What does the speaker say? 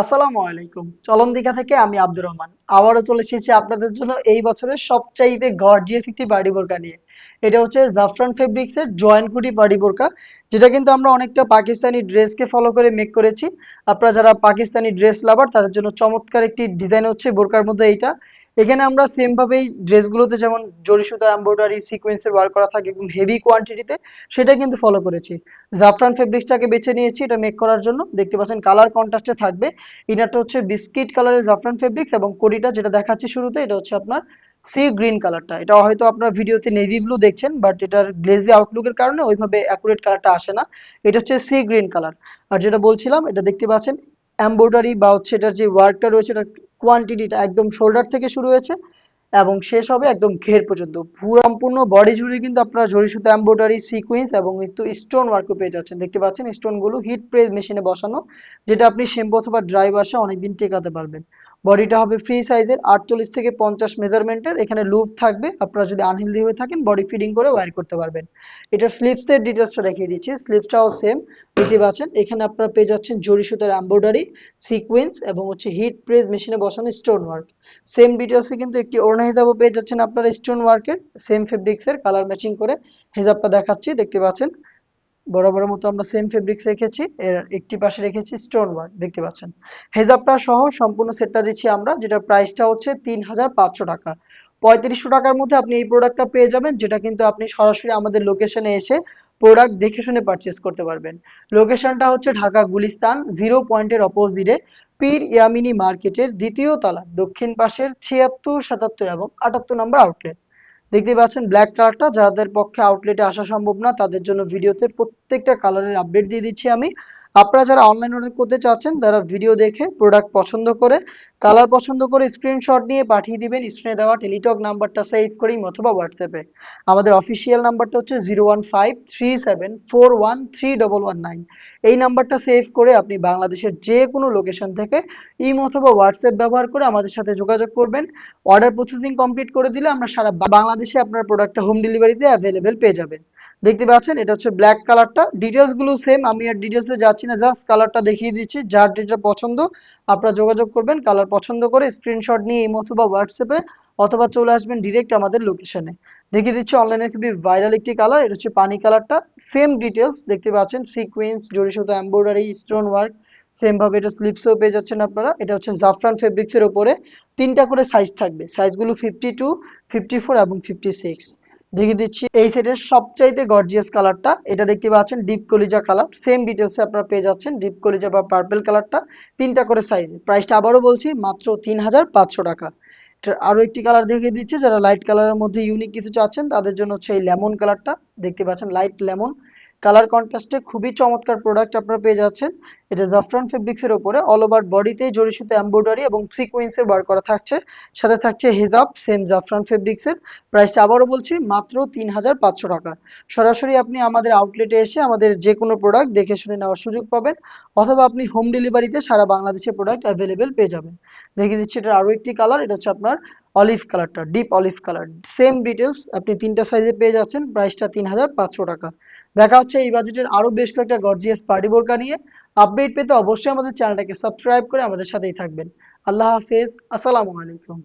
আসসালামু আলাইকুম। চলন দিঘা থেকে আমি আব্দুর রহমান। আবারও চলে এসেছি আপনাদের জন্য এই বছরের সবচাইতে গর্জিয়াস একটি বাড়ি বোরকা নিয়ে। এটা হচ্ছে জাফরান ফেব্রিক্স এর জয়েন্ট কুটি বাড়ি বোরকা, যেটা কিন্তু আমরা অনেকটা পাকিস্তানি ড্রেসকে ফলো করে মেক করেছি। আপনারা যারা পাকিস্তানি ড্রেস লাভার তাদের জন্য চমৎকার একটি ডিজাইন হচ্ছে বোরকার মধ্যে এইটা। এখানে আমরা সেম ভাবেই ড্রেসগুলোতে যেমন জরি সুতার এমব্রয়ডারি সিকোয়েন্সের ওয়ার্ক করা থাকে একদম হেভি কোয়ান্টিটিতে সেটা কিন্তু ফলো করেছি। জাফরান ফেব্রিক্সটাকে বেছে নিয়েছি, এটা মেক করার জন্য। দেখতে পাচ্ছেন কালার কন্ট্রাস্টে থাকবে। ইনারটা হচ্ছে বিস্কিট কালারের জাফরান ফেব্রিক্স এবং কোডিটা যেটা দেখাচ্ছি শুরুতে, এটা হচ্ছে আপনার সি গ্রিন কালারটা এটা হয়তো আপনার ভিডিওতে নেভি ব্লু দেখছেন বাট এটার গ্লেজি আউটলুকের কারণে ওইভাবে অ্যাকুরেট কালারটা আসে না। এটা হচ্ছে সি গ্রিন কালার আর যেটা বলছিলাম, এটা দেখতে পাচ্ছেন এমব্রয়ডারি বা হচ্ছে এটার যে ওয়ার্কটা রয়েছে, এটার কোয়ান্টিটিটা একদম শোল্ডার থেকে শুরু হয়েছে এবং শেষ হবে একদম ঘের পর্যন্ত। পুরো সম্পূর্ণ বডি জুড়ে কিন্তু আপনারা জরি সুতো এমব্রয়ডারি সিকুয়েন্স এবং একটু স্টোন ওয়ার্কও পেয়ে যাচ্ছেন। দেখতে পাচ্ছেন স্টোনগুলো হিট প্রেস মেশিনে বসানো, যেটা আপনি শ্যাম্পু অথবা ড্রাই ওয়াশে অনেকদিন টেকাতে পারবেন। বডিটা হবে ফ্রি সাইজের আটচল্লিশ থেকে পঞ্চাশ মেজারমেন্টের এখানে লুপ থাকবে। আপনারা যদি আনহেলদি হয়ে থাকেন বডি ফিডিং করে ওয়্যার করতে পারবেন। এটার স্লিপসের ডিটেলসটা দেখিয়ে দিচ্ছি। স্লিপসটাও সেম দেখতে পাচ্ছেন। এখানে আপনারা পেয়ে যাচ্ছেন জরি সুতার এমব্রয়ডারি সিকোয়েন্স এবং হচ্ছে হিট প্রেস মেশিনে বসানো স্টোন ওয়ার্ক সেম ডিটেলসে কিন্তু একটি ওড়না হিসাবও পেয়ে যাচ্ছেন আপনারা স্টোন ওয়ার্কের সেম ফেব্রিক্সের কালার ম্যাচিং করে হিজাবটা দেখাচ্ছি। দেখতে পাচ্ছেন? বরাবর মতো আমরা সেম ফেব্রিক্স রেখেছি, এর একটি পাশে রেখেছি স্টোন ওয়ার্ক দেখতে পাচ্ছেন। হেজাবটা সহ সম্পূর্ণ সেটটা দিচ্ছি আমরা যেটা প্রাইসটা হচ্ছে তিন হাজার পাঁচশো টাকা। পঁয়ত্রিশশো টাকার মধ্যে আপনি এই প্রোডাক্টটা পেয়ে যাবেন, যেটা কিন্তু আপনি সরাসরি আমাদের লোকেশনে এসে প্রোডাক্ট দেখে শুনে পারচেস করতে পারবেন। লোকেশনটা হচ্ছে ঢাকা গুলিস্তান জিরো পয়েন্টের অপোজিটে পীর ইয়ামিনী মার্কেটের দ্বিতীয় তলা, দক্ষিণ পাশের ছিয়াত্তর, সাতাত্তর এবং আটাত্তর নম্বর আউটলেট দেখতে পাচ্ছেন ব্ল্যাক কালারটা যাদের পক্ষে আউটলেটে আসা সম্ভব না, তাদের জন্য ভিডিওতে প্রত্যেকটা কালারের আপডেট দিয়ে দিচ্ছি আমি। আপনারা যারা অনলাইন অর্ডার করতে চাচ্ছেন, তারা ভিডিও দেখে প্রোডাক্ট পছন্দ করে কালার পছন্দ করে স্ক্রিনশট নিয়ে পাঠিয়ে দিবেন। স্ক্রিনে দেওয়া টেলিটক নাম্বারটা সেভ করেই অথবা হোয়াটসঅ্যাপে আমাদের অফিসিয়াল নাম্বারটা হচ্ছে zero one five three seven four one three double one nine এই নাম্বারটা সেভ করে আপনি বাংলাদেশের যে কোনো লোকেশন থেকে ইম অথবা হোয়াটসঅ্যাপ ব্যবহার করে আমাদের সাথে যোগাযোগ করবেন। অর্ডার প্রসেসিং কমপ্লিট করে দিলে আমরা সারা বাংলাদেশে আপনার প্রোডাক্টটা হোম ডেলিভারিতে অ্যাভেলেবেল পেয়ে যাবেন। দেখতে পাচ্ছেন, এটা হচ্ছে ব্ল্যাক কালারটা ডিটেলসগুলো সেম আমি আর ডিটেলসে যাচ্ছি না জাস্ট কালারটা দেখিয়ে দিচ্ছি, যার যেটা পছন্দ, আপনারা যোগাযোগ করবেন কালার পছন্দ করে স্ক্রিনশট নিয়ে এই অথবা হোয়াটসঅ্যাপে অথবা চলে আসবেন ডিরেক্ট আমাদের লোকেশনে দেখিয়ে দিচ্ছি অনলাইনে খুবই ভাইরাল একটি কালার এটা হচ্ছে পানি কালারটা সেম ডিটেলস দেখতে পাচ্ছেন সিকোয়েন্স জরি সুতো এমব্রয়ডারি স্টোন ওয়ার্ক সেম ভাবে এটা স্লিপসেও পেয়ে যাচ্ছেন আপনারা। এটা হচ্ছে জাফরান ফেব্রিক্সের উপরে। তিনটা করে সাইজ থাকবে সাইজগুলো ফিফটি টু ফিফটি ফোর এবং ফিফটি সিক্স দেখিয়ে দিচ্ছি। এই সেটের সবচাইতে গর্জিয়াস কালারটা এটা দেখতে পাচ্ছেন ডিপ কলিজা কালার সেম ডিটেলসে আপনারা পেয়ে যাচ্ছেন ডিপ কলিজা বা পার্পেল কালারটা তিনটা করে সাইজ প্রাইসটা আবারও বলছি, মাত্র তিন হাজার পাঁচশো টাকা। আরও আরও একটি কালার দেখিয়ে দিচ্ছি, যারা লাইট কালারের মধ্যে ইউনিক কিছু চাচ্ছেন, তাদের জন্য হচ্ছে এই লেমন কালারটা দেখতে পাচ্ছেন লাইট লেমন কালার কন্ট্রাস্টে খুবই চমৎকার প্রোডাক্ট আপনারা পেয়ে যাচ্ছেন। এটা জাফরান ফেব্রিক্সের উপরে অল ওভার বডিতে জরি সুতো এমব্রয়ডারি এবং সিকোয়েন্সের বার করা থাকছে। সাথে থাকছে হেজাব সেম জাফরান ফেব্রিক্সের প্রাইসটা আবারও বলছি, মাত্র তিন হাজার পাঁচশো টাকা। সরাসরি আপনি আমাদের আউটলেটে এসে আমাদের যে কোনো প্রোডাক্ট দেখে শুনে নেওয়ার সুযোগ পাবেন, অথবা আপনি হোম ডেলিভারিতে সারা বাংলাদেশে প্রোডাক্ট অ্যাভেলেবেল পেয়ে যাবেন। দেখিয়ে দিচ্ছি এটার আরও একটি কালার এটা হচ্ছে আপনার অলিভ কালারটা deep olive colour same details আপনি তিনটা সাইজে পেয়ে যাচ্ছেন প্রাইসটা তিন হাজার পাঁচশো টাকা। দেখা হচ্ছে এই বাজেটের আরও বেশ কয়েকটা গর্জিয়াস পার্টি বোরকা নিয়ে। আপডেট পেতে অবশ্যই আমাদের চ্যানেলটাকে সাবস্ক্রাইব করে আমাদের সাথেই থাকবেন। আল্লাহ হাফেজ, আসসালামু আলাইকুম।